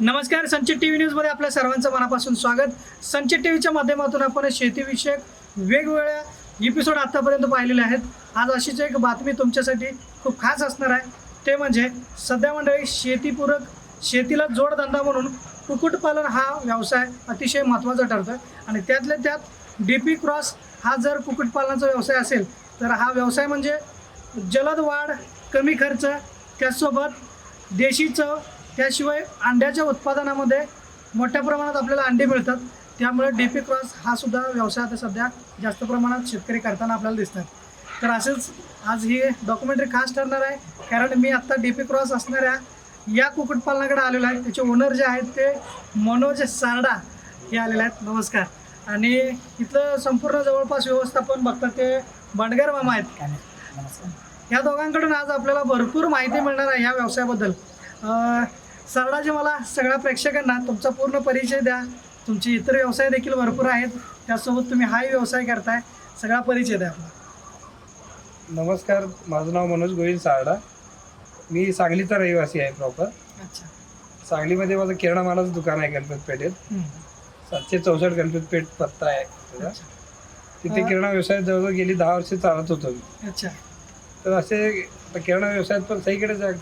नमस्कार संचित T V न्यूजमध्ये आपल्या सर्वांचं मनापासून स्वागत. संचित टी व्हीच्या माध्यमातून आपण शेतीविषयक वेगवेगळ्या एपिसोड आत्तापर्यंत पाहिलेले आहेत. आज अशीच एक बातमी तुमच्यासाठी खूप खास असणार आहे. ते म्हणजे सध्या मंडळी शेतीपूरक शेतीला जोडधंदा म्हणून कुक्कुटपालन हा व्यवसाय अतिशय महत्त्वाचा ठरतो आणि त्यातल्या त्यात डी पी क्रॉस हा जर कुक्कुटपालनाचा व्यवसाय असेल तर हा व्यवसाय म्हणजे जलद वाढ कमी खर्च त्याचसोबत देशी चव त्याशिवाय अंड्याच्या उत्पादनामध्ये मोठ्या प्रमाणात आपल्याला अंडे मिळतात. त्यामुळे डी पी क्रॉस हा सुद्धा व्यवसाय आता सध्या जास्त प्रमाणात शेतकरी करताना आपल्याला दिसतात. तर असेच आज ही डॉक्युमेंटरी खास ठरणार आहे. कारण मी आत्ता डी पी क्रॉस असणाऱ्या या कुक्कुटपालनाकडे आलेलो आहे. त्याचे ओनर जे आहेत ते मनोज सारडा हे आलेले आहेत. नमस्कार. आणि इथलं संपूर्ण जवळपास व्यवस्थापन बघतात ते बंडगर मामा आहेत. या दोघांकडून आज आपल्याला भरपूर माहिती मिळणार आहे या व्यवसायाबद्दल. अं, सरडाजी मला सगळ्या प्रेक्षकांना तुमचा पूर्ण परिचय द्या. तुमचे इतर व्यवसाय देखील भरपूर आहेत. त्यासोबत तुम्ही हाही व्यवसाय करताय. सगळा परिचय द्या आपला. नमस्कार. माझं नाव मनोज गोविंद सारडा. मी सांगलीचा रहिवासी आहे प्रॉपर अच्छा. सांगलीमध्ये माझं किराणा मालाचं दुकान आहे गणपत पेठेत. सातशे चौसष्ट गणपत पेठ पत्ता आहे तिथे. किराणा व्यवसायात जवळजवळ गेली दहा वर्ष चालत होतो मी. अच्छा. तर असे आता किराणा व्यवसायात पण सगळीकडे जाग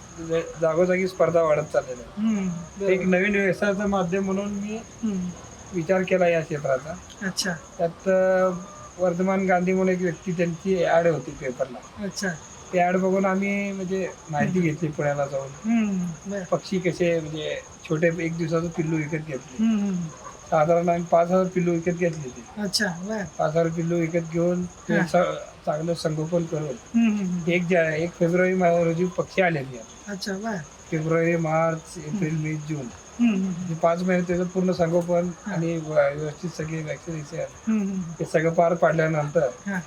जागोजागी स्पर्धा वाढत चाललेल्या आहे. हम्म. एक नवीन व्यवसायाचं माध्यम म्हणून मी हम्म. विचार केला या क्षेत्राचा अच्छा त्यात अं, वर्धमान गांधी म्हणून एक व्यक्ती त्यांची ॲड होती पेपरला अच्छा ती ॲड बघून आम्ही म्हणजे माहिती घेतली पुण्याला जाऊन हम्म. बरं. पक्षी कसे म्हणजे छोटे एक दिवसाचं पिल्लू विकत घेतले हम्म. साधारण आम्ही पाच हजार पिल्लू विकत घेतले ते अच्छा बर पाच हजार पिल्लू विकत घेऊन ते हा. स- चांगलं संगोपन करून हम्म. एक जा एक फेब्रुवारी मा- रोजी पक्षी आले ते अच्छा बर फेब्रुवारी मार्च एप्रिल मे जून हम्म. हे पाच महिने त्याचं पूर्ण संगोपन हा. आणि व- व्यवस्थित सगळे वॅक्सिनेशन हम्म. हे सगळं पार पाडल्यानंतर हा.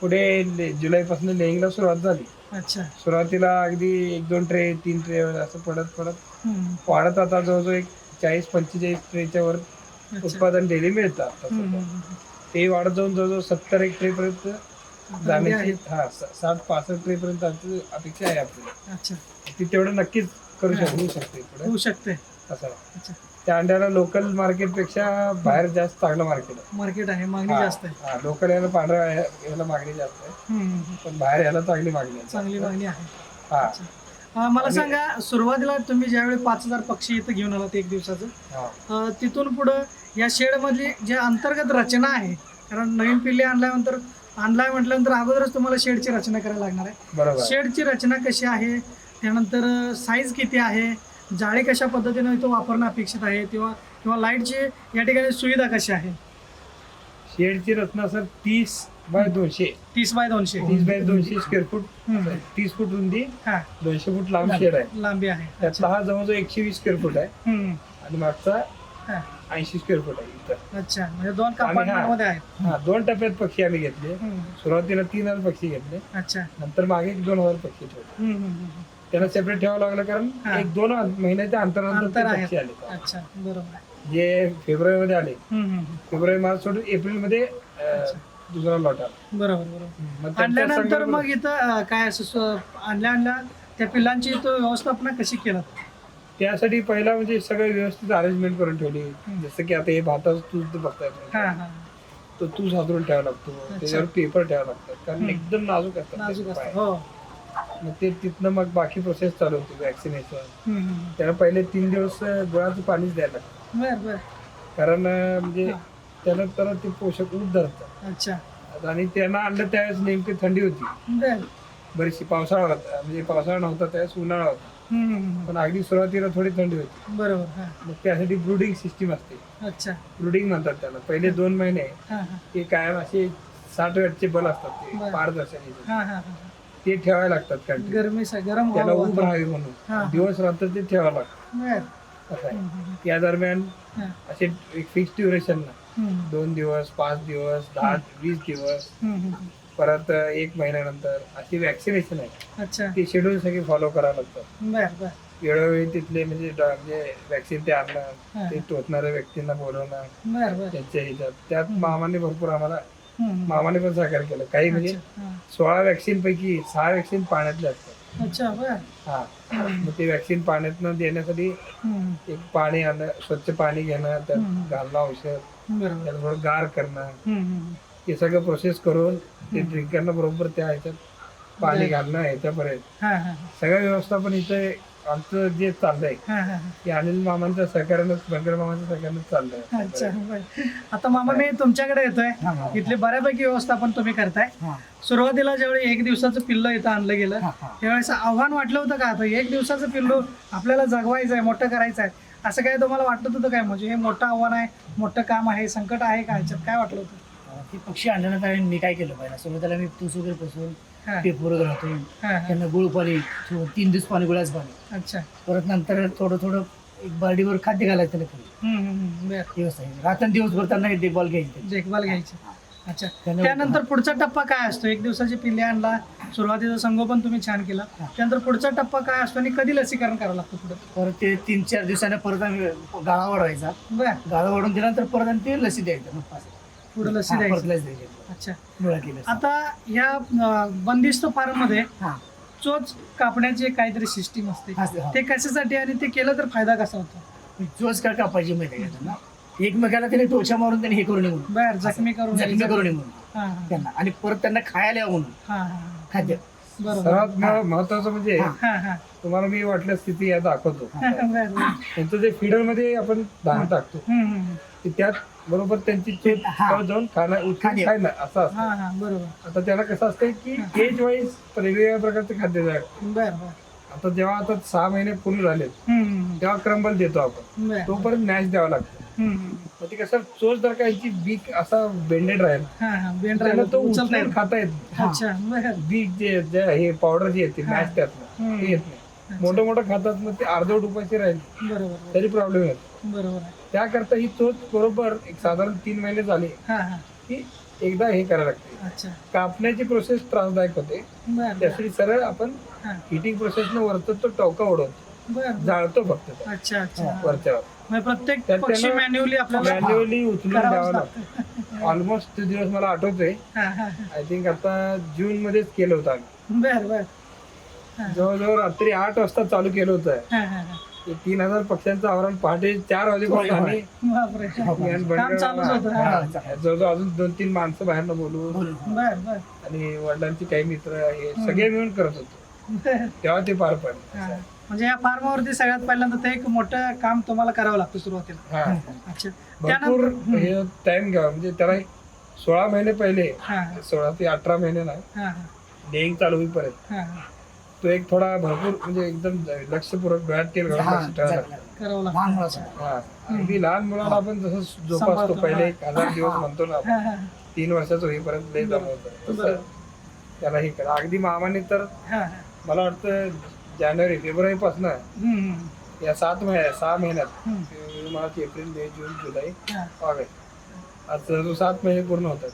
पुढे ले- जुलैपासून लेईंगला सुरुवात झाली अच्छा सुरुवातीला अगदी एक दोन ट्रे तीन ट्रे असं पडत पडत हम्म. वाढत आता जवळजवळ एक चाळीस पंचेचाळीस ट्रेच्या वर उत्पादन डेली मिळतं आता हम्म. सध्या. ते वाढत जाऊन जवळजवळ सत्तर एक ट्रे पर्यंत आता जाण्याची. हा स- साठ पासष्ट ट्रे पर्यंत आमची अपेक्षा आहे आपली अच्छा. ती तेवढं नक्कीच करू हा. शकू शकते पुढे होऊ शकते. असं अच्छा. त्या अंड्याला लोकल मार्केटपेक्षा बाहेर जास्त चांगलं मार्केट आहे. मार्केट आहे मागणी जास्त आहे. लोकल याला या- याला मागणी जास्त आहे. हम्म. पण बाहेर याला चांगली मागणी आहे. चांगली मागणी आहे. हा. मला सांगा सुरुवातीला तुम्ही ज्यावेळी पाच हजार पक्षी इथं घेऊन आलात एक दिवसाचं अं, तिथून पुढं या शेडमधली जे अंतर्गत रचना आहे कारण नवीन पिल्ले आणल्यानंतर आणलाय म्हटल्यानंतर अगोदरच तुम्हाला शेडची रचना करायला लागणार आहे. बरोबर. शेडची रचना कशी आहे? त्यानंतर साईज किती आहे? जाळी कशा पद्धतीने इथं वापरणं अपेक्षित आहे? किंवा किंवा लाईटची या ठिकाणी सुविधा कशी आहे? शेडची रचना सर तीस बाय दोनशे. तीस बाय दोनशे. तीस बाय दोनशे स्क्वेअर फूट हम्म. तीस फूट रुंदी हा. दोनशे फूट लांब शेड आहे. लांबी आहे. त्यातला हा जवळजवळ एकशे वीस स्क्वेअर फूट आहे. हम्म. आणि मागचा हा. ऐंशी स्क्वेअर फूट आहे इथं. अच्छा. म्हणजे दोन हा- कंपार्टमेंटमध्ये आहेत. हा दोन टप्प्यात पक्षी आम्ही घेतले. हम्म. सुरुवातीला तीन हजार पक्षी घेतले. अच्छा. नंतर मागे एक दोन हजार पक्षी ठेवले. हम्म, हम्म, हम्म. त्यांना सेपरेट ठेवावं लागलं कारण. एक दोन महिन्याच्या अंतरानंतर अंतर ते आहे आले. अच्छा. बरोबर आहे. जे फेब्रुवारी मध्ये आले. हम्म, हम्म, हम्म. फेब्रुवारी मार्च सोडून एप्रिलमध्ये अं. दुसरा लॉट आला. बरोबर बरोबर. मग त्यांच्या आणल्यानंतर मग इथं अं, काय असं आणल्या आणल्या त्या पिल्लांची इथं व्यवस्थापना कशी केलं? त्यासाठी पहिला म्हणजे सगळं व्यवस्थित अरेंजमेंट करून ठेवली. जसं की आता हे भाताचं तूज ते बघताय तुम्ही. हा हा. तो तूज हातरून ठेवावा लागतो. त्याच्यावर पेपर ठेवावा लागतात. कारण हम्म. एकदम नाजूक असतात नाजूक त्याचे असतं पाय. हो. मग ते तिथनं मग बाकी प्रोसेस चालू होती वॅक्सिनेशन हम्म, हम्म. त्याला पहिले तीन दिवस अं, गुळाचं पाणीच द्यायला लागतं. बर बर. कारण अं, म्हणजे हा. त्याला तर ते पोषक ऊत धरतात. अच्छा. आणि त्यांना आणलं त्यावेळेस नेमकी थंडी होती. बर. बरीचशी पावसाळा होता. म्हणजे पावसाळा नव्हता त्यावेळेस उन्हाळा होता. हम्म. पण अगदी सुरुवातीला थोडी थंडी होती. बरोबर हा. मग त्यासाठी ब्रुडिंग सिस्टीम असते. अच्छा. ब्रुडिंग म्हणतात त्याला. पहिले दोन महिने हा हा. ते कायम असे साठ वॅटचे बल असतात ते बरं. हा हा हा ते ठेवायला लागतात कंटिन्यू गरमी गरम त्याला व्हावं. राहावे हा. म्हणून दिवस रात्र ते ठेवावं लागतं. बर. असं आहे. हम्म, हम्म, या दरम्यान. असे एक फिक्स ड्युरेशन ना दोन दिवस पाच दिवस दहा वीस दिवस. परत एक महिन्यानंतर अशी वॅक्सिनेशन आहे. अच्छा. ते शेड्यूल सगळे फॉलो करावं लागतं. वेळोवेळी तिथले म्हणजे डॉ- म्हणजे वॅक्सिन ते आणणं. ते टोचणाऱ्या व्यक्तींना बोलवणं त्यांच्या ह्याच्यात. त्यात मामाने भरपूर आम्हाला. मामाने पण सहकार्य केलं. काही म्हणजे. सोळा वॅक्सिन पैकी सहा वॅक्सिन पाण्यातले असतात. हा. मग ते वॅक्सिन पाण्यातनं देण्यासाठी. एक पाणी आणणं स्वच्छ पाणी घेणं त्यात. घालणं औषध. त्याला थोडं गार करणं. हे सगळं प्रोसेस करून ते हम्म. ड्रिंकरला बरोबर त्या ह्याच्यात पाणी. घालणं ह्याच्यापर्यंत. सगळं व्यवस्थापन इथे आमचं जे चाललंय ते अनिल मामांच्या सहकार्यानंच बंगर मामांच्या सहकार्यानंच चाललंय. अच्छा बर. आता मामा मी तुमच्याकडे येतोय. इथली बऱ्यापैकी व्यवस्थापन तुम्ही करताय. सुरुवातीला ज्यावेळी एक दिवसाचं पिल्लं इथं आणलं गेलं त्यावेळेस आव्हान वाटलं होतं का आता? एक दिवसाचं पिल्लू आपल्याला जगवायचं आहे मोठं करायचं आहे असं काय तुम्हाला वाटत होतं काय? म्हणजे हे मोठं आव्हान आहे मोठं काम आहे संकट आहे का? ह्याच्यात काय वाटलं होतं? ते पक्षी आणल्यानंतर मी काय केलं पहिला? सुरुवातीला मी तूस वगैरे पासून हा, पेपर वगैरे हा, हा. त्यांना गुळ पाणी तीन दिवस पाणी गुळाच पाणी. अच्छा. परत नंतर थोडं थोडं एक बार्डीवर खाद्य घालायचं त्याला खाली हम्म, हम्म, हम्म. बर. दिवस आहे. रात्र दिवसभर त्यांना देखभाल घ्यायची. देखभाल घ्यायची. अच्छा. त्यानं- त्यानंतर पुढचा टप्पा काय असतो? एक दिवसाची पिल्ले आणला सुरुवातीचं संगोपन तुम्ही छान केलं. त्यानंतर पुढचा टप्पा काय असतो आणि कधी लसीकरण करावं लागतं पुढे? परत ते तीन चार दिवसाने परत आम्ही गाळा वाढवायचा बर. गाळा वाढून दिल्यानंतर परत आम्ही ते लसी द्यायचं. पुढे लसी द्यायची. अच्छा. आता ह्या बंदिस्त फार्ममध्ये हा. चोच कापण्याची काहीतरी सिस्टीम असते. असं. ते कशासाठी आणि ते केलं तर फायदा कसा होतो? जोच काय कापायची माहिती आहे का एकमेकाला त्याने टोचा मारून त्याने हे करून बर जखमी करून जखमी करून निघून हा, हा, त्यांना. आणि परत त्यांना खायला यावं म्हणून. हा, हा. खाद्य. बरोबर. सर्वात महत्वाचं म्हणजे हा. हा, हा. तुम्हाला मी वाटलं स्थिती या दाखवतो. बर, बर. त्यांचं जे फिडरमध्ये आपण धान टाकतो हम्म, हम्म. की त्यात बरोबर त्यांची चेत हा. जाऊन खाणं खाणे. खाणं असं असतं. हा. हा बरोबर. आता त्याला कसं असतंय की एज वाईज वेगवेगळ्या प्रकारचे खाद्य. बर बर. आता जेव्हा आता सहा महिने पूर्ण झाले हम्म, हम्म, तेव्हा क्रंबल देतो आपण. बर. तोपर्यंत मॅच द्यावा लागतो. मग ते कसं चोच जर का यांची बीक असा बेंडेड राहील बेंड त्याला राहिला तो उचलता उचलून येईल खाता येत बीक जे जे हे पावडर जे येते. मॅच त्यातनं हम्म. ते येत नाही. मोठं मोठं खातात मग ते अर्धवट उपाशी राहील. बरोबर. तरी प्रॉब्लेम येतो बरोबर. त्याकरता ही चोच बरोबर एक साधारण तीन महिने झाले की एकदा हे करायला लागते. अच्छा. कापण्याची प्रोसेस त्रासदायक होते. त्यासाठी सरळ आपण हिटिंग प्रोसेसनं वरतो तो टवका ओढवतो जाळतो फक्त. वरच्यावर. म्हणजे प्रत्येक पक्षी मॅन्युअली आपल्याला मॅन्युअली उचलून करावंच द्यावं लागतं. लागतं. ऑलमोस्ट ते दिवस मला आठवतोय. हा हा आय थिंक आता जून मध्येच केलं होतं आम्ही. बर बर. हा. जवळजवळ रात्री आठ वाजता चालू केलं होतं. हा हा हा. ते तीन हजार पक्षांचं आवरण पहाटे चार. आम्ही बापरे. मी आणि काम चालूच होतं. हा, हा. जवळजवळ अजून दोन तीन माणसं. बर बर. आणि वडिलांची काही मित्र हे सगळे मिळून करत होतो. बर. तेव्हा ते पार पडलं. हा. म्हणजे या फार्मवरती सगळ्यात पहिल्यांदा ते एक मोठं काम तुम्हाला करावं लागतं सुरुवातीला. हा. अच्छा. भरपूर त्यानंतर हे टाइम घ्यावा म्हणजे त्याला सोळा महिने पहिले. हा. सोळा ते अठरा महिने ना हा डेईंग चालू होईपर्यंत. हा. तो एक थोडा भरपूर म्हणजे एकदम लक्षपूर्वक डोळ्यात तेल घालून हा, लक्ष ठेवायला जगलं. लागतं. करावं लहान लागतं. हा. अगदी लहान मुलाला आपण जसं जोपासतो सांभाळतो, पहिले. एक हजार दिवस म्हणतो ना आपण, हा, हा, तीन वर्षाचं होईपर्यंत लय जमवतं. बरोबर. त्याला हे करा. अगदी मामाने तर हा, हा. मला वाटतं जानेवारी फेब्रुवारी पासून हम्म, हम्म, या सात महिन्या सहा महिन्यात मार्च एप्रिल मे जून जुलै. ऑगस्ट जवळ सात महिने पूर्ण होतात.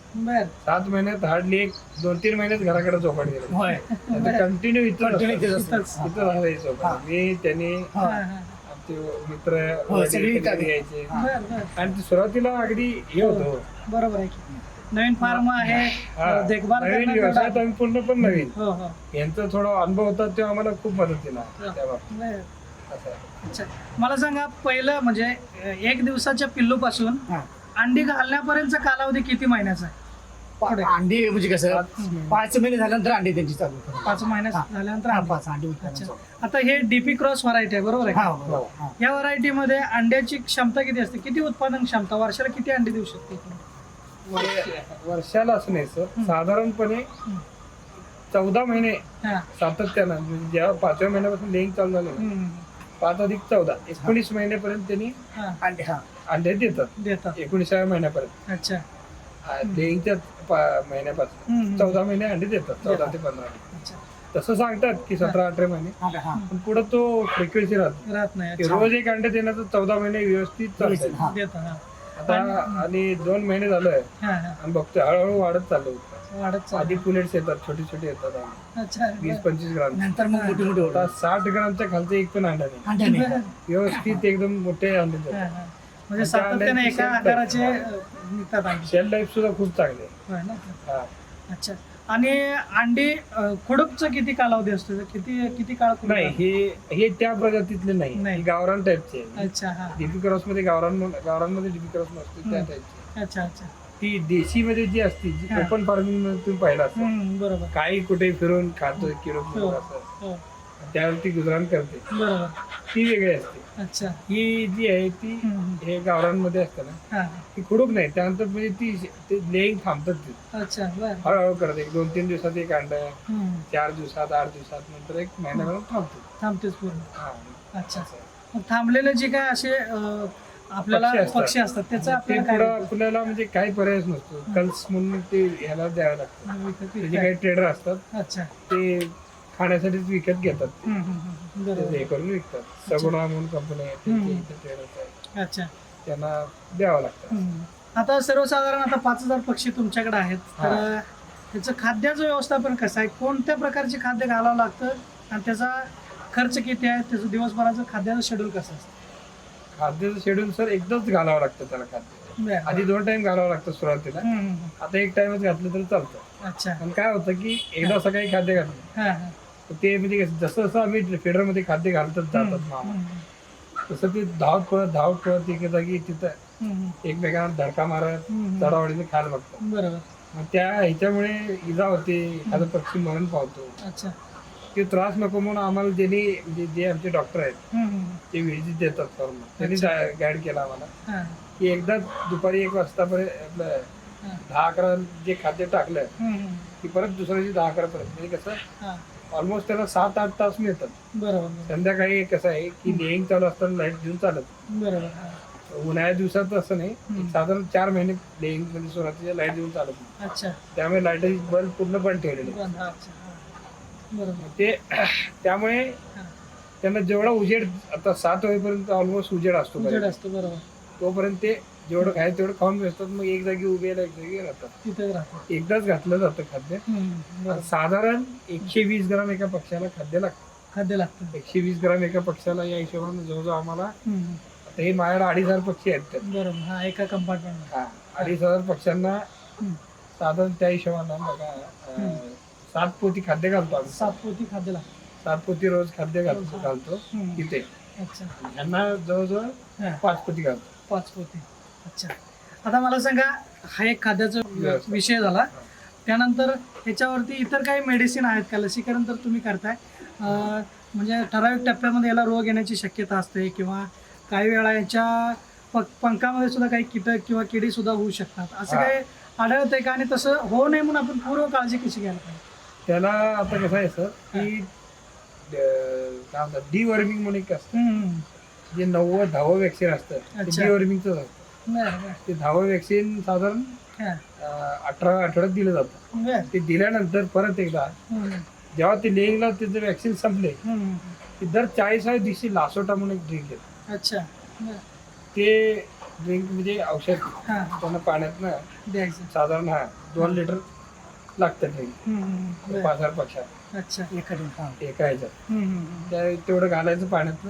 सात महिन्यात हार्डली एक दोन तीन महिनेच घराकडे झोपाट गेले. कंटिन्यू इथं. इथं राहायचं मी त्यांनी मित्र वडील सगळी कधी इथं. यायचे. बर बर. आणि ते सुरुवातीला अगदी हे होतं. बरोबर आहे की. नवीन फार्म आहे हा. देखभाल नवीन तेवढा- आम्ही पूर्ण पण नवीन हो हो यांचा थोडा अनुभव होता तेव्हा आम्हाला खूप मदत केला हा. तेव्हा बर असं आहे. अच्छा मला सांगा पहिलं म्हणजे अ, एक दिवसाच्या पिल्लूपासून हा. अंडी घालण्यापर्यंतचा कालावधी किती महिन्याचा आहे पुढे. अंडी म्हणजे कसं पाच महिने. पाच महिने झाल्यानंतर अंडी त्यांची चालू होतात. पाच महिन्यात हा. झाल्यानंतर हा, अंडी. पाच अंडी अच्छा आता हे डीपी क्रॉस व्हरायटी आहे बरोबर हा आहे बरोबर. हा. या व्हरायटीमध्ये अंड्याची क्षमता किती असते किती उत्पादन क्षमता वर्षाला किती अंडी देऊ शकते वर्षाला असं नाही सर. साधारणपणे चौदा महिने हा. सातत्यानं म्हणजे जेव्हा पाचव्या महिन्यापासून लेंग चालू झालं. पाच अधिक चौदा एकोणीस महिन्यापर्यंत त्यांनी अंडी हा अंडे देतात. देतात. एकोणीसाव्या महिन्यापर्यंत. अच्छा. लेंगच्या महिन्यापासून. चौदा महिने अंडे देतात चौदा ते पंधरा तसं सांगतात की सतरा अठरा महिने. पण पुढे तो फ्रिक्वेन्सी राहतो. राहत नाही. रोज एक अंडे देण्याचं चौदा महिने व्यवस्थित. देतात आता आणि दोन महिने झालंय. हा हा. आणि बघतोय हळूहळू वाढत चाललं वाढत आधी. पुलेट्स येतात छोटे छोटे येतात आणि अच्छा वीस पंचवीस ग्राम. नंतर मग मोठी मोठी आता होतात साठ ग्रामच्या खालचं एक पण अंडा नाही. व्यवस्थित एकदम मोठे अंडे हा, देतात हा. म्हणजे त्या सातत्याने अंड्यांची एका आकाराचे आहे. अ, निघतात अंडी. शेल लाईफ सुद्धा खूप चांगले आहे. होय ना? हा. अच्छा. आणि अंडी अं, खुडूकचं किती कालावधी असतो? किती किती काळ नाही हे हे त्या प्रजातीतले नाही. नाही. गावरान टाईपचे अच्छा हा. डीपी क्रॉसमध्ये गावरान गावरानमध्ये डीपी क्रॉस नसते त्या हम्म. टाईपची अच्छा अच्छा. ती देशी मध्ये जी असते जी हा. ओपन फार्मिंग तुम्ही पाहिला असता हम्म, बरोबर. काही कुठे फिरून खातोय किलो हो. असं. हो. त्यावर ती गुजराण करते. बरोबर. ती वेगळी असते. अच्छा. ही जी आहे ती हे गावरांमध्ये असते ना हा. ती खुडूक नाही. त्यानंतर म्हणजे ती ते लेईंग थांबतात ती अच्छा हळूहळू करत एक दोन तीन दिवसात एक अंड चार दिवसात आठ दिवसात नंतर एक महिन्याभरात थांबतो. थांबतेच पूर्ण. अच्छा. थांबलेले जे काय असे आपल्याला पक्षी असतात. त्याचं ते आपल्याला म्हणजे काही पर्यायच नसतो. कल्स म्हणून ते ह्याला द्यावं लागतं. विकत- काही ट्रेडर असतात. अच्छा. ते खाण्यासाठीच विकत घेतात. ते. हम्म, हम्म, हम्म, ते बरोबर. हे करून विकतात. सगुणा म्हणून कंपनी आहे हम्म. त्यांचे इथे traders आहेत. अच्छा. त्यांना द्यावं लागतं. हम्म. आता सर्वसाधारण आता पाच हजार पक्षी तुमच्याकडे आहेत. तर हा. त्याचं खाद्याचं व्यवस्थापन कसं आहे? कोणत्या प्रकारचे खाद्य घालावं लागतं? आणि त्याचा खर्च किती आहे? त्याचं दिवसभराचं खाद्याचं शेड्यूल कसं असतं? खाद्याचं शेड्यूल सर एकदाच घालावं लागतं त्याला खाद्य. बरं. आधी दोन टाइम घालावं लागतं सुरुवातीला. हम्म, हम्म, हम्म. आता एक टाइमच घातलं तरी चालतं. अच्छा. पण काय होतं की एकदा सकाळी खाद्य घातलं. हा हा. ते म्हणजे जसं जसं आम्ही फेडरमध्ये खाद्य घालतच जातात मामा तसं ते धावत पळत धावत पळत एके जागी तिथं एकमेकांना धडका मारत हम्म. चढावडीचं खायला बघतात. बरोबर. त्या ह्याच्यामुळे इजा होते एखादा पक्षी मरण पावतो. अच्छा. ते त्रास नको म्हणून आम्हाला ज्यांनी म्हणजे जे आमचे डॉक्टर आहेत. ते व्हिजिट देतात फॉर्म त्यांनी. गाईड केला आम्हाला. की एकदा दुपारी एक वाजता पर्यंत आपलं. दहा अकरा जे खाद्य टाकलं. की परत दुसऱ्या दिवशी दहा अकरा पर्यंत. म्हणजे कसं? ऑलमोस्ट त्याला सात आठ तास मिळतात बरोबर. संध्याकाळी कसं आहे की लेईंग चालू असताना लाइट देऊन चालत बरोबर. उन्हाळ्या दिवसात असं नाही साधारण चार महिने लेईंग म्हणजे सुरुवातीच्या लाइट देऊन चालत नाही अच्छा त्यामुळे लाइट बल्ब पूर्ण बंद ठेवलेले बंद, हा, अच्छा हा. बरोबर ते त्यामुळे. त्यांना जेवढा उजेड आता सात होईपर्यंत ऑलमोस्ट उजेड असतो उजेड. असतो बरोबर तोपर्यंत ते जेवढं खायचं तेवढं खाऊन बसतात मग एक जागी उभे एक जागी राहतात. तिथेच राहतो एकदाच घातलं जातं खाद्य. साधारण एकशे वीस ग्राम एका पक्षाला खाद्य लागतं. खाद्य लागतं. एकशे वीस ग्राम एका पक्षाला या हिशोबाने जवळजवळ आम्हाला आता हे माझ्याकडे अडीच हजार पक्षी आहेत. बरोबर. हा एका कंपार्टमेंट हा, अडीच हजार पक्ष्यांना. साधारण त्या हिशोबानं बघा. सात पोती खाद्य घालतो आम्ही. सात पोती खाद्य लागतं. सात पोती रोज खाद्य घालतो. घालतो. तिथे अच्छा. यांना जवळजवळ पाच पोती घालतो. पाच पोती. अच्छा. आता मला सांगा हा एक खाद्याचा. विषय झाला. त्यानंतर ह्याच्यावरती इतर काही मेडिसिन आहेत का? लसीकरण तर तुम्ही करताय. म्हणजे ठराविक टप्प्यामध्ये याला रोग येण्याची शक्यता असते किंवा काही वेळा याच्या पक पंखामध्ये सुद्धा काही कीटक किंवा किडी सुद्धा होऊ शकतात. असं. काही आढळतंय का? आणि तसं होऊ नये म्हणून आपण पूर्व काळजी कशी घ्यायला पाहिजे? त्याला आता कसं आहे सर की काय म्हणतात डिवर्मिंग म्हणून एक असतं. जे नव्वद दहावं वॅक्सिन असतं. डिवर्मिंगच असतं. बरं ते दहावं वॅक्सिन साधारण अठरा आठवड्यात दिलं जातं. ते दिल्यानंतर परत एकदा. जेव्हा ते लेईंगला त्याचं वॅक्सिन संपले. की दर चाळीसाव्या दिवशी लासोटा म्हणून एक ड्रिंक आहे अच्छा. ते ड्रिंक म्हणजे औषध हां. त्यांना पाण्यात ना द्यायचं. साधारण हा दोन लिटर लागतं ड्रिंक. पाच हजार पक्षात. अच्छा. एका एका ह्याच्यात. तेवढं घालायचं पाण्यात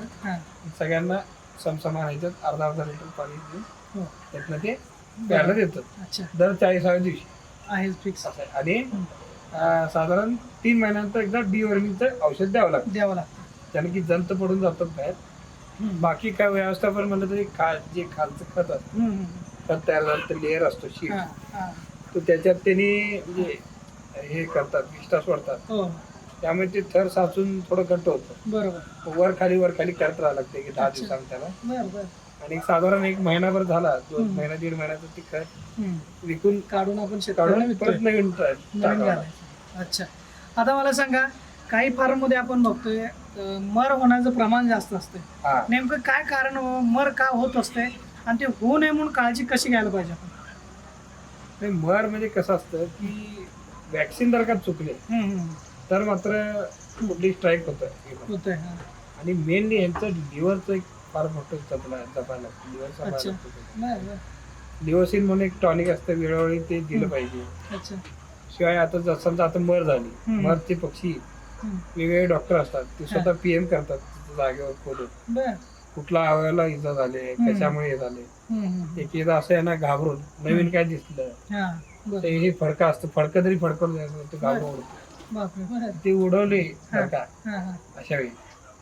सगळ्यांना समसमान ह्याच्यात अर्धा अर्धा लिटर पाणी देऊन त्यातनं ते प्यायला देतात. अच्छा. दर चाळीसाव्या दिवशी. आहेच फिक्स असं आहे. आणि साधारण तीन महिन्यानंतर एकदा डिवर्मिंगचं औषध द्यावं लागतं. द्यावं लागतं. त्याने की जंत पडून जातात बाहेर. बाकी काय व्यवस्थापन म्हणलं तरी खा जे खालचं खत असतं. खत तयार झालं तर लेअर असतो शीट हां, हां. तो त्याच्यात त्यांनी म्हणजे हे करतात विष्ठा सोडतात हो. त्यामुळे ते थर साचून थोडं घट्ट होतं. बरोबर. वर खाली वर खाली करत राहावं लागते की दहा. दिवसांनी त्याला. आणि साधारण एक महिनाभर झाला दोन हम्म. महिना दीड महिन्याचं ते खत हम्म. विकून काढून आपण शेतकऱ्याला काढून विकतोय परत नवीन टा- नवीन टाकावं लागतं. घालायचं अच्छा आता मला सांगा काही फार्ममध्ये आपण बघतोय अं, मर होण्याचं प्रमाण जास्त असतंय हा नेमकं काय कारण हो- मर का होत असते आणि ते होऊ नये म्हणून काळजी कशी घ्यायला पाहिजे आपण नाही, मर म्हणजे कसं असतं की वॅक्सिन जर का चुकले हम्म, हम्म. तर मात्र कुठली स्ट्राईक होतं होतंय हां. आणि मेनली यांचं लिव्हरचं एक फार मोठं जपला जपायला बरं लिव्हसिन म्हणून एक टॉनिक असतं वेळोवेळी ते दिलं पाहिजे. अच्छा. शिवाय आता समजा आता मर झाली. मरचे पक्षी. वेगवेगळे डॉक्टर असतात ते स्वतः पीएम करतात जागेवर बरं. कुठला अवयवाला इजा झाले. कशामुळे हे झाले. एक एकदा असं आहे ना घाबरून नवीन काय दिसलं हां. ते हे फडका असतं फडकं तरी फडकवलं जायचं ते उडवले. फडका. अशा वेळी.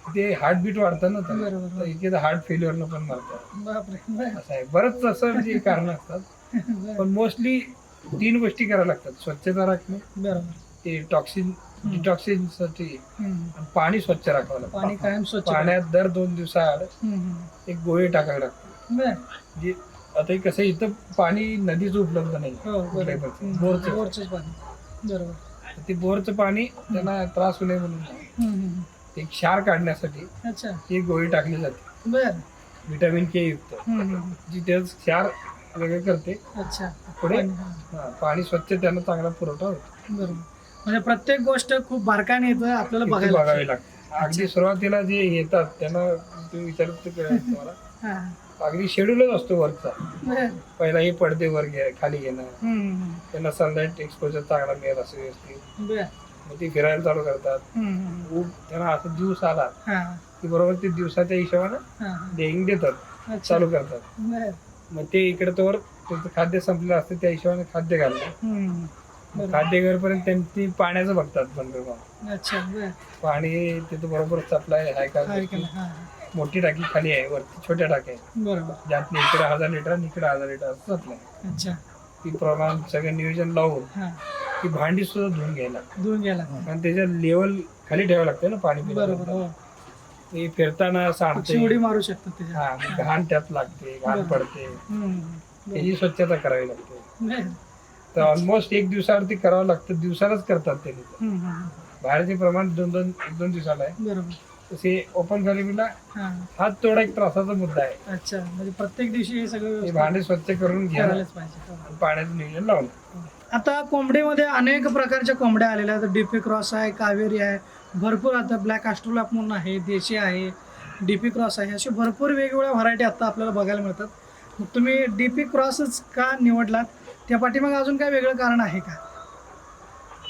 ते हार्टबीट वाढतं ना तर एकेदा हार्ट फेल्युअरनं पण मरतात. बापरे बरं. असं आहे. बरंच असं म्हणजे कारण असतात. पण मोस्टली तीन गोष्टी कराव्या लागतात. स्वच्छता राखणे बरोबर. ते टॉक्सिन डिटॉक्सिनसाठी हम्म. आणि पाणी स्वच्छ राखावं पाणी लागतं कायम स्वच्छ पाण्यात दर दोन दिवसाआड. एक गोळी टाकावी लागते बरं. जे आता कसं इथं पाणी नदीचं उपलब्ध नाही. हो. बोरचं. बोरचंच पाणी. बरोबर. ते बोरचं पाणी त्यांना त्रास होऊ नये म्हणून. एक क्षार काढण्यासाठी अच्छा. ही गोळी टाकली जाते. बर. व्हिटॅमिन के युक्त. जी क्षार वेगळं करते. अच्छा. पुढे पाणी, हा. पाणी स्वच्छ त्यांना चांगला पुरवठा होतो. बरोबर. म्हणजे प्रत्येक गोष्ट खूप बारकाईने येतं आपल्याला इथे बघायला बघावी लागते. अगदी सुरुवातीला जे येतात त्यांना तुम्ही विचारत ते तुम्हाला. हा. अगदी शेड्यूलच असतो वर्कचा बर. पहिला हे पडदे वर घे खाली घेणं. हम्म, त्यांना सनलाईट एक्सपोजर चांगला मिळत असं व्यवस्थित. बर. मग ते फिरायला चालू करतात. त्यांना असं दिवस आला हा, की बरोबर ते दिवसाच्या हिशोबानं. डेईंग देतात. चालू करतात. मग ते इकडे तोवर त्यांचं खाद्य संपलेलं असतं त्या हिशोबाने खाद्य घालतात. खाद्य घेईपर्यंत त्यांची पाण्याचं बघतात बंद करून अच्छा बर. पाणी तिथं बरोबर सप्लाय आहे का. मोठी टाकी खाली आहे वरती छोट्या टाक्या आहे बरोबर. ज्यात इकडे हजार लिटर आणि इकडे हजार लिटर असं सप्लाय ती प्रमाण सगळं नियोजन लावून ती भांडी सुद्धा धुवून घ्यायला धुवून गेला आणि त्याच्या लेवल खाली ठेवावं लागतं ना पाणी बरोबर पिण्याचं. हो ते फिरताना पक्षी उडी मारू शकतात त्याच्यात हा घाण त्यात लागते घाण बरोबर. पडते हम्म. त्याची स्वच्छता करावी लागते बर. तर ऑलमोस्ट एक दिवसावरती करावं लागतं दिवसालाच करतात ते लोकं. हम्म, हम्म. बाहेरचे प्रमाण दोन दोन एक दोन दिवसाला आहे बरोबर तसे ओपन हा. हात तोडा एक त्रासाचा मुद्दा आहे. अच्छा म्हणजे प्रत्येक दिवशी हे सगळं भांडे स्वच्छ करून घ्या. करायलाच पाहिजे. हो. पाण्याचं नियोजन लावलं आता कोंबडीमध्ये अनेक प्रकारच्या कोंबड्या आलेल्या आहेत. डीपी क्रॉस आहे कावेरी आहे. भरपूर आता ब्लॅक आस्ट्रोलॅप म्हणून आहे देशी आहे डीपी क्रॉस आहे. असे भरपूर वेगवेगळ्या व्हरायटी आता आपल्याला बघायला मिळतात. मग तुम्ही डीपी क्रॉसच का निवडलात? त्या पाठीमागे अजून काय वेगळं कारण आहे का?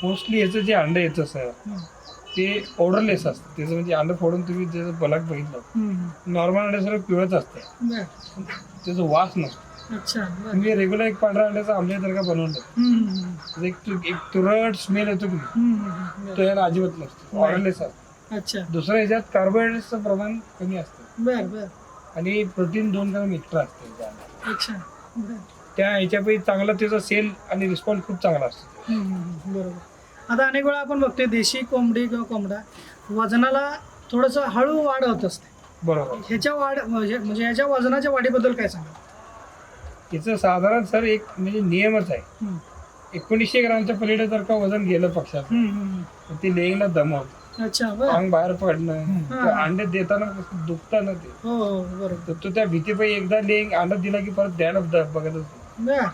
मोस्टली याचं जे अंड येतं सर. ते ऑर्डरलेस असतं. त्याचं म्हणजे अंड फोडून तुम्ही त्याचं बलक बघितलं. नॉर्मल अंडे सर्व पिवळच असतं. त्याचं वास नसतो. तुम्ही रेग्युलर एक पांढऱ्या अंड्याचा का बनवलं एक तु- एक तुरट स्मेल येतो की. तो. याला अजिबात नसतो. ऑर्डरलेस असतो. दुसऱ्या ह्याच्यात कार्बोहायड्रेटचं प्रमाण कमी असतं. आणि प्रोटीन दोन ग्राम एक्स्ट्रा असते त्या ह्याच्यापैकी चांगला त्याचा सेल आणि रिस्पॉन्स खूप चांगला असतो. बरोबर. आता अनेक वेळा आपण बघतोय देशी कोंबडी किंवा कोंबडा वजनाला थोडंसं हळू वाढ होत असते. बरोबर. ह्याच्या वाढ म्हणजे म्हणजे ह्याच्या वजनाच्या वाढीबद्दल काय सांगा याचं साधारण सर एक म्हणजे नियमच आहे. एकोणीसशे ग्रामच्या पलीकडे जर का वजन गेलं पक्षात. तर ते लेईला दमवत अच्छा बर. अंग बाहेर पडणं. ते अंडे देताना कसं दुखतं ना ते. हो हो बरोबर. तर तो त्या भीतीपायी एकदा लेंग अंडा दिला की परत द्यायला द- बघतच नाही. बर.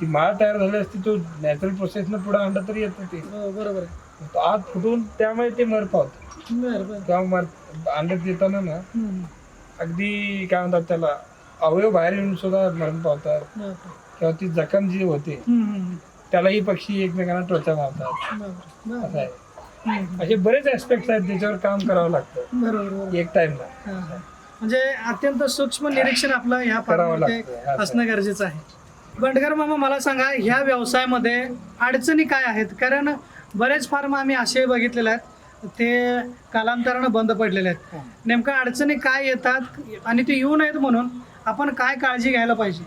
ती माळ तयार झाली असती तो नॅचरल प्रोसेसनं पुढे अंडा तरी येतं ते. हो बरोबर आहे. तो आत फुटून त्यामुळे ते मर पावतं बर बर. तेव्हा मर अंडे देताना ना हम्म, अगदी काय म्हणतात त्याला अवयव बाहेर येऊन सुद्धा मरण पावतात. किंवा ती जखम जी होते हम्म, हम्म, त्यालाही पक्षी एकमेकांना टोचा मारतात. असं बरं. आहे. हम्म, असे बरेच ऍस्पेक्ट आहेत त्याच्यावर काम करावं लागतं. बरोबर बरोबर. एक टाइमला हा, हा. म्हणजे अत्यंत सूक्ष्म निरीक्षण आपलं ह्या करावं फार्ममध्ये लागतं असं. असणं गरजेचं आहे. बंडकर मामा मला सांगा ह्या व्यवसायामध्ये अडचणी काय आहेत? कारण बरेच फार्म आम्ही असे बघितलेले आहेत ते कालांतरानं बंद पडलेले आहेत. नेमक्या अडचणी काय येतात आणि ते येऊ नयेत म्हणून आपण काय काळजी घ्यायला पाहिजे?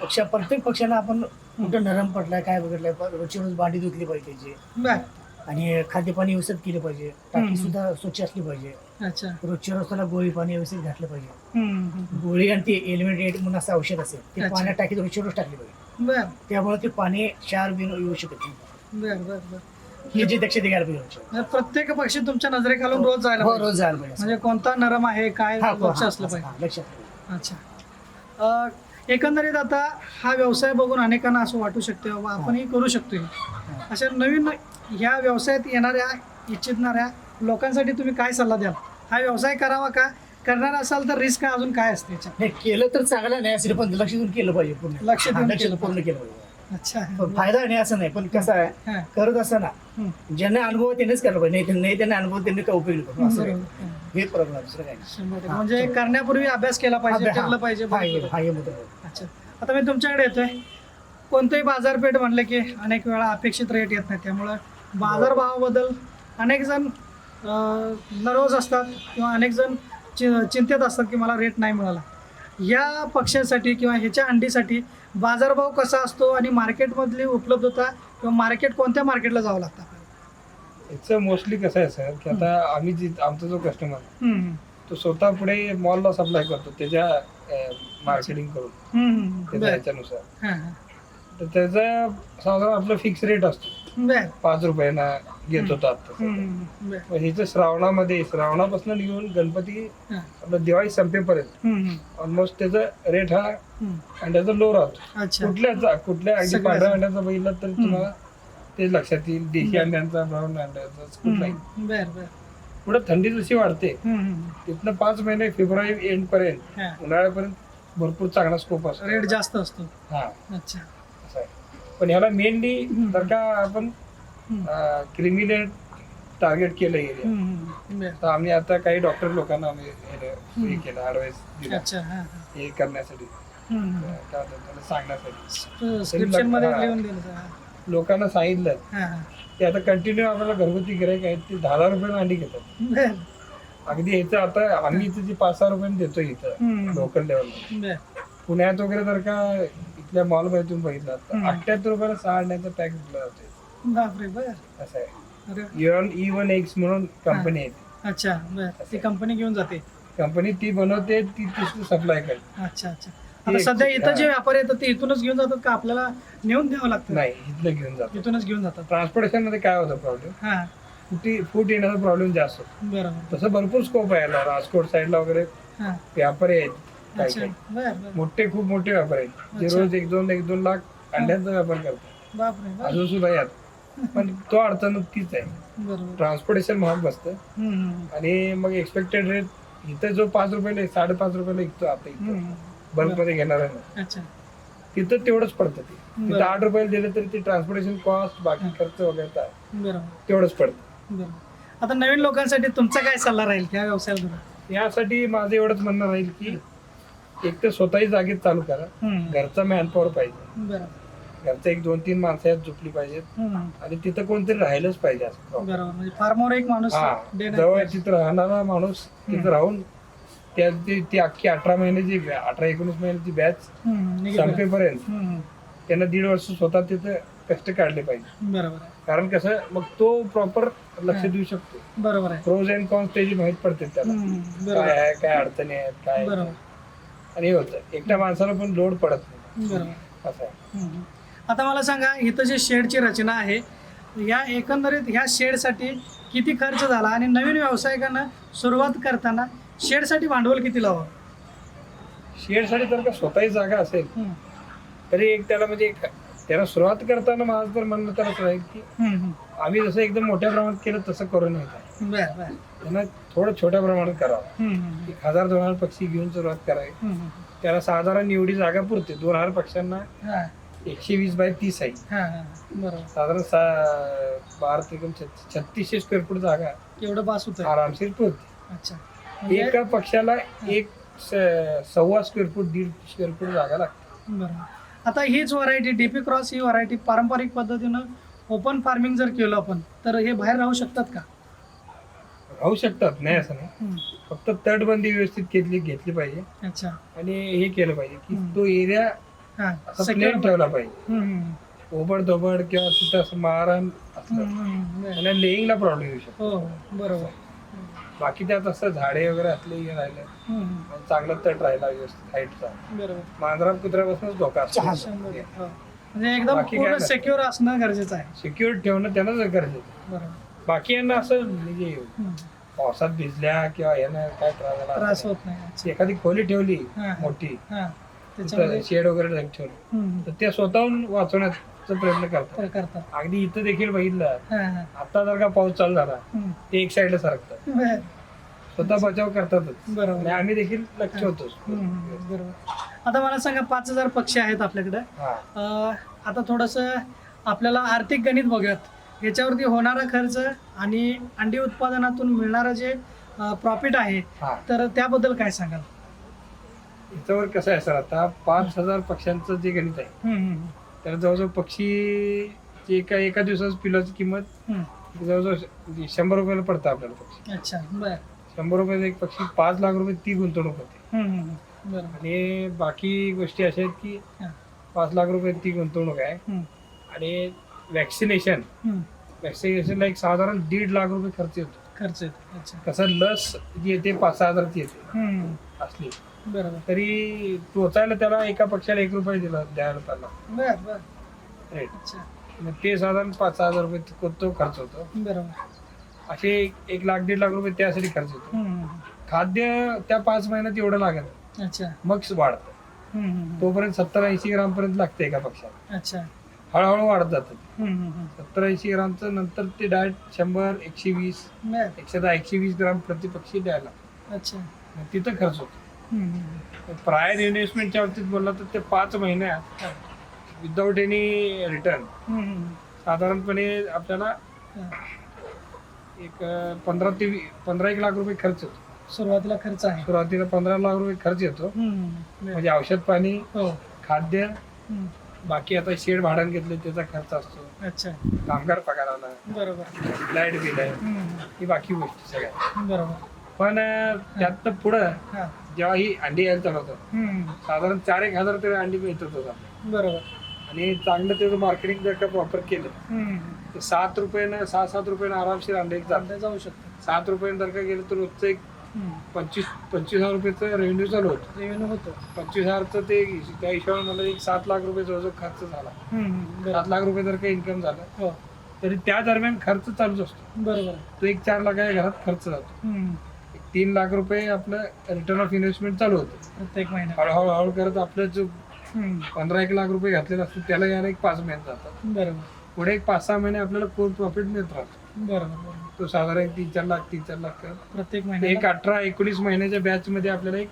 पक्षा प्रत्येक पक्षाला आपण कुठं नरम पडलाय काय बघितलंय रोजची रोज भांडी धुतली पाहिजे आणि खाद्यपाणी व्यवस्थित केलं पाहिजे. टाकी सुद्धा स्वच्छ असली पाहिजे. अच्छा. रोजच्या रोज त्याला गोळी पाणी व्यवस्थित घातलं पाहिजे. गोळी आणि ते एलिमेंट एट म्हणून असं औषध असेल ते अच्छा. पाण्यात टाकीत रोजच्या रोज टाकली पाहिजे. बर. त्यामुळे ते पाणी क्षार बिन येऊ शकत नाही. बर बर बर. हे जे दक्षता घ्यायला पाहिजे रोजच्या. म्हणजे प्रत्येक पक्षी तुमच्या नजरेखालून रोज जायला हो पाहिजे. रोज जायला पाहिजे. म्हणजे कोणता नरम आहे काय हा, लक्ष हा, असलं हा, पाहिजे. हा, लक्षात ठेवा. अच्छा. अ, एकंदरीत आता हा व्यवसाय बघून अनेकांना असं वाटू शकते बाबा आपणही करू शकतो हे. अशा नवीन ह्या व्यवसायात येणाऱ्या इच्छिणाऱ्या लोकांसाठी तुम्ही काय सल्ला द्याल? हा व्यवसाय करावा का? करणार असाल तर रिस्क अजून काय असते याच्यात? नाही केलं तर चांगलं नाही असं पण लक्ष देऊन केलं पाहिजे पूर्ण. लक्ष देऊन हा, लक्ष केलं पूर्ण केलं पाहिजे. अच्छा. पण फायदा नाही असं नाही. पण कसं आहे हा. करत असताना हम्म. ज्यांना अनुभव आहे त्यांनीच करायला पाहिजे. नाही नाही त्यांना अनुभव त्यांनी काय उपयोग असं बरोबर. हे प्रॉब्लेम दुसरं काय नाही. शंभर टक्के. म्हणजे करण्यापूर्वी अभ्यास केला पाहिजे हा, ठरलं पाहिजे हा, हे- बरोबर. हा, हे मुद्दा आहे. अच्छा. आता मी तुमच्याकडे येतोय. कोणतंही बाजारपेठ म्हणलं की अनेक वेळा अपेक्षित रेट येत नाही. त्यामुळं बाजारभावाबद्दल अनेक जण नर्वस असतात किंवा अनेक जण चि चिंतेत असतात की मला रेट नाही मिळाला. या पक्षासाठी किंवा ह्याच्या अंडीसाठी बाजारभाव कसा असतो आणि मार्केटमधली उपलब्धता किंवा मार्केट कोणत्या मार्केटला जावं लागतं? याचं मोस्टली कसं आहे सर की आता आम्ही जी आमचा जो कस्टमर तो स्वतः पुढे मॉलला सप्लाय करतो त्याच्या मार्केटिंग करून हम्म, हम्म, त्याच्या बरं. ह्याच्यानुसार. हां, हां. तर त्याचा साधारण आपला फिक्स रेट असतो. बरं. पाच रुपयाना घेत होता आता हम्म, बरं. मग हिचं श्रावणामध्ये श्रावणापासून घेऊन गणपती हां. आपलं दिवाळी संपेपर्यंत हम्म, हम्म, ऑलमोस्ट त्याचा रेट हा हम्म. अंड्याचा लो राहतो अच्छा कुठल्याचा कुठल्या अगदी सगळ्याचा. पांढऱ्या अंड्याचा बघितलं तर तुम्हाला ते लक्षात येईल देशी अंड्यांचा ब्राऊन अंड्याचा कुठलाही हम्म, बरं बरं पुढे थंडी जशी वाढते हम्म, हम्म. तिथनं पाच महिने फेब्रुवारी एंड पर्यंत हां. उन्हाळ्यापर्यंत भरपूर चांगला स्कोप असतो रेट जास्त असतो हा अच्छा पण ह्याला मेनली. जर का आपण क्रिमिनल टार्गेट केलं. बरं. तर आम्ही आता काही डॉक्टर लोकांना आम्ही हे केलं ऍडवाइस दिला अच्छा हां करण्यासाठी सांगण्यासाठी लोकांना सांगितलं. की आता कंटिन्यू आपल्याला घरगुती गिरायक आहेत ते दहा दहा रुपयाला अंडी घेतात. अगदी ह्याचं आता आम्ही इथं जी पाच सहा रुपयाने देतो इथं. लोकल लेवलला. पुण्यात वगैरे जर का इथल्या मॉलमध्ये तुम्ही बघितलं हम्म. अठ्ठ्याहत्तर रुपयाला सहा अंड्याचा पॅक विकला जातो बापरे बर. असं आहे. अरे इवन इवन एक्स म्हणून कंपनी आहे अच्छा बर. ती कंपनी घेऊन जाते. कंपनी ती बनवते ती ती सप्लाय करते. अच्छा अच्छा. आता सध्या इथं जे व्यापारी येतात ते इथूनच घेऊन जातात का आपल्याला नेऊन द्यावं लागतं? नाही इथलं घेऊन जातो इथून घेऊन जातात. ट्रान्सपोर्टेशनमध्ये काय होतं प्रॉब्लेम हा. फुटी फूट येण्याचा प्रॉब्लेम जास्त होतो. बरोबर. तसं भरपूर स्कोप आहे याला. राजकोट साईडला वगैरे हा. व्यापारी आहेत. काही अच्छा. काही. बर बर. मोठे खूप मोठे व्यापारी आहेत. जे अच्छा. रोज एक दोन एक दोन लाख अंड्यांचा व्यापार करतात. बापरे बर. अजून सुद्धा यात. पण तो अडचण तीच आहे. बरोबर. ट्रान्सपोर्टेशन महाग बसतं. हम्म, हम्म, आणि मग एक्सपेक्टेड रेट इथं जो पाच रुपयाला साडेपाच रुपयाला विकतो आता इथं. हम्म. बल्कमध्ये घेणार आहे ना. अच्छा. तिथं तेवढंच पडतं ते. तिथं बरं. आठ रुपयाला दिलं तरी ते ट्रान्सपोर्टेशन कॉस्ट बाकी खर्च वगैरे बरोबर. तेवढंच पडतं. बरोबर आता नवीन लोकांसाठी तुमचा काय सल्ला राहील त्या व्यवसायाला यासाठी माझं एवढंच म्हणणं राहील की एक तर स्वतःही जागेत चालू करा. घरचा मॅनपॉवर पाहिजे. घरचं एक दोन तीन माणसं यात झोपली पाहिजेत. आणि तिथं कोणतरी राहिलंच पाहिजे असं म्हणजे फार्मवर एक माणूस देण्यात जवळ. तिथं राहणारा माणूस तिथं. राहून त्या ती अख्खी अठरा महिन्याची अठरा एकोणीस महिन्याची बॅच. संपेपर्यंत त्यांना दीड वर्ष स्वतः तिथं कष्ट काढले पाहिजे. बरोबर कारण कसं मग तो प्रॉपर लक्ष. देऊ शकतो. बरोबर प्रोज अँड कॉन्स त्याची माहीत पडते त्याला. काय आहे काय अडचणी आहेत काय आणि हे होतं. एकट्या माणसाला पण लोड पडत नाही. बरोबर. असं आहे. हम्म. आता मला सांगा इथं जे शेडची रचना आहे या एकंदरीत ह्या शेडसाठी किती खर्च झाला आणि नवीन व्यावसायिकांना सुरुवात करताना शेडसाठी भांडवल किती लावा शेडसाठी जर का स्वतःही जागा असेल. तरी एक त्याला म्हणजे एक त्याला सुरुवात करताना माझं तर म्हणणं तर असं आहे की आम्ही जसं एकदम मोठ्या प्रमाणात केलं तसं करू नये. त्यांना थोडं छोट्या प्रमाणात करावं. हम्म, एक हजार दोन हजार पक्षी घेऊन सुरुवात करावी. त्याला साधारण एवढी जागा पुरते दोन हजार पक्ष्यांना हा, एकशे वीस बाय तीस आहे. साधारण सा बारा त्रिकम छत्तीस छत्तीसशे स्क्वेअर फूट जागा. एवढं बास होत आरामशीर पुरते. अच्छा. म्हणजे- एका पक्षाला एक सव्वा स्क्वेअर फूट दीड स्क्वेअर फूट जागा लागते. बरोबर. आता हीच व्हरायटी डीपी क्रॉस ही व्हरायटी पारंपरिक पद्धतीनं ओपन फार्मिंग जर केलं आपण तर हे बाहेर राहू शकतात का? राहू शकतात नाही असं नाही. फक्त तटबंदी व्यवस्थित घेतली घेतली पाहिजे. अच्छा. आणि हे केलं पाहिजे की. तो एरिया हा असा प्लेन ठेवला पाहिजे. ओबड दोबड किंवा तिथं असं मारहाण असलं. बरं. आणि लेईंगला प्रॉब्लेम येऊ शकतो. हो, बरोबर. बाकी त्यात असं झाडे वगैरे असले हे राहिलं. चांगला तट राहिला व्यवस्थित हाईटचा बरोबर. मांजरा कुत्र्यापासूनच धोका असतो. शंभर. टक्के, हो. म्हणजे एकदम बाकी काय पूर्ण नाही. सिक्युअर असणं गरजेचं आहे. सिक्युअर ठेवणं त्यांनाच गरजेचं आहे. बरोबर. बाकी यांना असं म्हणजे हम्म, पावसात भिजल्या किंवा यानं काय त्रास झाला त्रास असं होत नाही. एखादी खोली ठेवली हा. मोठी हा. त्याच्यामध्ये शेड वगैरे ठेवली. हम्म, तर त्या स्वतःहून वाचवण्याचा प्रयत्न करतात. तर करतात. अगदी इथं देखील बघितलं. हा हा. आता जर का पाऊस चालू झाला हम्म, ते एक साईडला सरकतात बरं, स्वतः बचाव करतातच. आणि बरोबर आम्ही देखील लक्ष हम्म, हम्म, बरोबर. आता मला सांगा पाच हजार पक्षी आहेत आपल्याकडे. हा. आता थोडंसं आपल्याला आर्थिक गणित बघूयात. याच्यावरती होणारा खर्च आणि अंडी उत्पादनातून मिळणारं जे प्रॉफिट आहे हा. तर त्याबद्दल काय सांगाल? याच्यावर कसं आहे सर? आता पाच हजार पक्ष्यांचं जे गणित आहे हम्म, हम्म, त्याला जवळजवळ पक्षी एका एका दिवसाची पिलाची किंमत. जवळजवळ शंभर रुपयाला पडतं आपल्याला पक्षी. अच्छा बर. शंभर रुपयाचा एक पक्षी पाच लाख रुपये ती गुंतवणूक होते. आणि बाकी गोष्टी अशा आहेत की. पाच लाख रुपये ती गुंतवणूक आहे. हम्म, आणि वॅक्सिनेशन हम्म. वॅक्सिनेशनला एक साधारण दीड लाख रुपये खर्च येतो. खर्च येतो. अच्छा. कसं लस जी येते पाच सहा हजाराची येते. असली. बरोबर. तरी टोचायला त्याला एका पक्षाला एक रुपये दिला द्यायला त्याला बर बर. रेट अच्छा. मग ते साधारण पाच सहा हजार रुपये तो- तो खर्च होतो. बरोबर. असे एक- एक लाख दीड लाख रुपये त्यासाठी खर्च होतो. हम्म, खाद्य त्या पाच महिन्यात एवढं हम्म. अच्छा. मग वाढतं. हम्म, हम्म, तोपर्यंत सत्तर ऐंशी ग्राम पर्यंत लागते एका पक्षाला. अच्छा. हळूहळू वाढत जातं. हम्म, हम्म, हम्म. सत्तर ऐंशी ग्रामचं नंतर ते डायट शंभर एकशे वीस बर. एकशे दहा एकशे वीस ग्राम प्रति पक्षी द्यायला. अच्छा. मग तिथं खर्च होतो. प्रायर इन्व्हेस्टमेंटच्या बाबतीत बोलला तर ते पाच महिन्यात. विदाऊट एनी रिटर्न साधारणपणे आपल्याला. एक पंधरा ते वी- पंधरा एक लाख रुपये खर्च येतो. सुरुवातीला खर्च आहे. सुरुवातीला पंधरा लाख रुपये खर्च येतो. म्हणजे औषध पाणी हो. खाद्य हम्म, बाकी आता शेड भाड्यानं घेतले त्याचा खर्च असतो. अच्छा. कामगार पगाराला बरोबर. लाइट बिल आहे. हम्म, ही बाकी गोष्टी सगळ्या. बरोबर. पण अं, त्यात पुढं हा. जेव्हा ही अंडी यायला चालू होतं साधारण चार एक हजार तरी अंडी मिळतात होता बरोबर. आणि चांगलं त्याचं मार्केटिंग जर का प्रॉपर केलं तर सात रुपयानं सहा सात रुपयानं आरामशीर अंडे जाऊ शकतो. सात रुपयानं जर का गेलं तर रोजचं एक पंचवीस पंचवीस हजार रुपयाचं रेव्हेन्यू चालू होतं. रेव्हेन्यू होतो. पंचवीस हजारचं ते त्या हिशोबाने मला एक सात लाख रुपये जवळजवळ खर्च झाला. सात लाख रुपये जर का इन्कम झालं हो. तरी त्या दरम्यान खर्च चालूच असतो. बरोबर. तो एक चार लाखाच्या घरात खर्च जातो. तीन लाख रुपये आपलं रिटर्न ऑफ इन्व्हेस्टमेंट चालू होतं. प्रत्येक महिन्यात हळूहळू हळू करत आपलं जो हम्म, पंधरा एक लाख रुपये घातलेला असतो त्याला यायला एक पाच महिने जातात. बरोबर. पुढे एक पाच सहा महिने आपल्याला कोर प्रॉफिट मिळत राहतो. बरोबर बरोबर. तो साधारण एक तीन चार लाख तीन चार लाख करत प्रत्येक एक महिन्यात अठरा एकोणीस महिन्याच्या बॅच मध्ये आपल्याला एक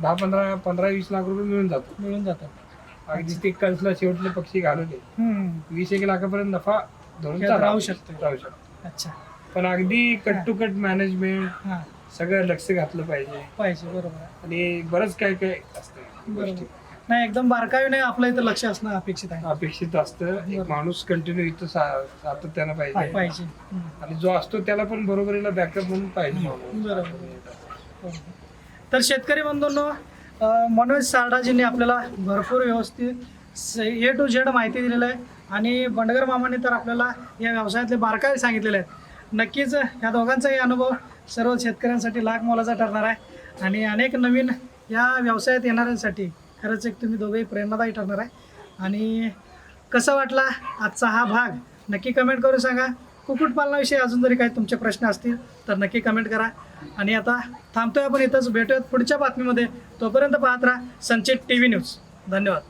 दहा पंधरा पंधरा वीस लाख रुपये मिळून जातो मिळून जातात. अगदी ते कल्सला शेवटले पक्षी घालवले हम्म, वीस एक लाखापर्यंत नफा धरून त्यात राहू शकतो. राहू शकतो. अच्छा. पण अगदी कट टू कट मॅनेजमेंट हा. सगळं लक्ष घातलं पाहिजे. पाहिजे बरोबर आहे. आणि बरंच काय काय असतं गोष्टी बरोबर. नाही एकदम बारकाईने आपलं इथं लक्ष असणं अपेक्षित आहे. अपेक्षित असतं. एक माणूस कंटिन्यू इथं सा- सातत्यानं पाहिजे. पाहिजे. हम्म, आणि जो असतो त्याला पण बरोबरीला बॅकअप म्हणून पाहिजे. बरोबर. हो. तर शेतकरी बंधूंनो अं, मनोज सारडाजींनी आपल्याला भरपूर व्यवस्थित ए टू झेड माहिती दिलेलं आहे. आणि बंडगर मामाने तर आपल्याला या व्यवसायातले बारकावे सांगितलेले आहेत. नक्कीच या दोघांचाही अनुभव सर्व शेतकऱ्यांसाठी लाख मोलाचा ठरणार आहे. आणि अनेक नवीन या व्यवसायात येणाऱ्यांसाठी खरंच एक तुम्ही दोघंही प्रेरणादायी ठरणार आहे. आणि कसं वाटला आजचा हा भाग? नक्की कमेंट करून सांगा. कुक्कुटपालनाविषयी अजून जरी काही तुमचे प्रश्न असतील तर नक्की कमेंट करा. आणि आता थांबतोय आपण इथंच. भेटूयात पुढच्या बातमीमध्ये. तोपर्यंत पाहत राहा संचित टी व्ही न्यूज. धन्यवाद.